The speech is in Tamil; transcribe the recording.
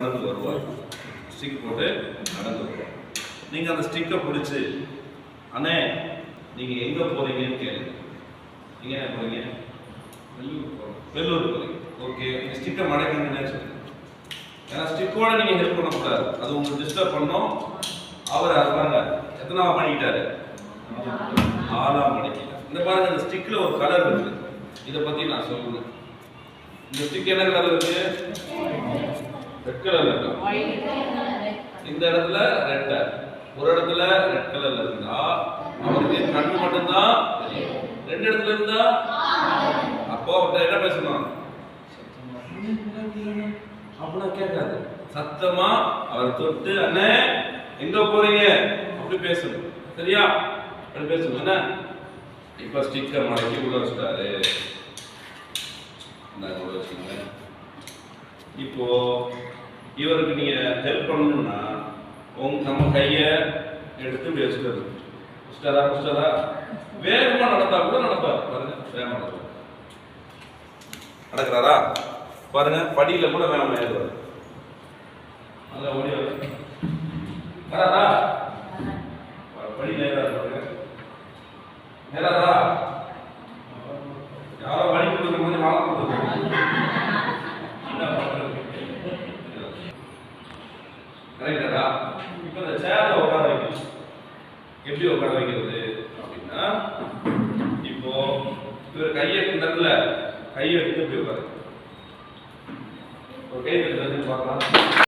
நடந்து வருவார். ஸ்டிக் போட்டு நடந்து வருவார். நீங்கள் அந்த ஸ்டிக்கை பிடிச்சி அண்ணே நீங்கள் எங்கே போகிறீங்கன்னு கேளுங்க நீங்கள் என்ன போகிறீங்க வெள்ளூர் போகிறோம் வெள்ளூர் போகிறீங்க ஓகே ஸ்டிக்கை மடக்கிங்கன்னு சொல்லுங்க ஏன்னா ஸ்டிக்கோட நீங்கள் ஹெல்ப் பண்ணக்கூடாது. அது உங்களுக்கு டிஸ்டர்ப் பண்ணோம். அவர் அது பாருங்க எத்தனாவது பண்ணிக்கிட்டாரு ஆறாம் பண்ணிக்கிட்டார் இந்த பாருங்க இந்த ஸ்டிக்கில் ஒரு கலர் இருக்கு. இதை பற்றி நான் சொல்லுவேன் இந்த ஸ்டிக் என்ன கலர் இருக்கு? ரெட் கலர்ல இருக்கு? இந்த இடத்துல ரெட் ஒரு இடத்துல ரெட் கலர்ல இருந்தா அவருக்கு கண்ணு மட்டும்தான் ரெண்டு இடத்துல இருந்தா? அப்போ அவர்கிட்ட என்ன பேசணும்? அப்படிலாம் கேட்காது. சத்தமா அவர் தொட்டு அண்ணே எங்க போறீங்க? அப்படி பேசணும். சரியா? அப்படி பேசணும். என்ன? இப்ப ஸ்டிக்கர் மடக்கி உள்ள வச்சுட்டாரு. இந்தாங்க உள்ள வச்சுக்கோங்க. இப்போ இவருக்கு நீங்க ஹெல்ப் பண்ணணும்னா உங்க நம்ம கையை எடுத்து இப்படி உஷ்டதா உஷ்டதா வேகமாக வேகமா நடந்தா கூட நடப்பார். பாருங்க வேகமாக நடப்பார். நடக்கிறாரா? பாருங்க படியில கூட வேகமா ஏறுவார். நல்லா ஓடி வர வராதா படியில ஏறாரு பாருங்க. ஏறாதா இப்போ இந்த சேர்ல உட்கார வைக்கணும். எப்படி உட்கார வைக்கிறது அப்படின்னா இப்போ இவர் கையை இந்த இடத்துல கையை எடுத்து இப்படி உட்காரு. ஒரு கை எடுத்து பார்க்கலாம்.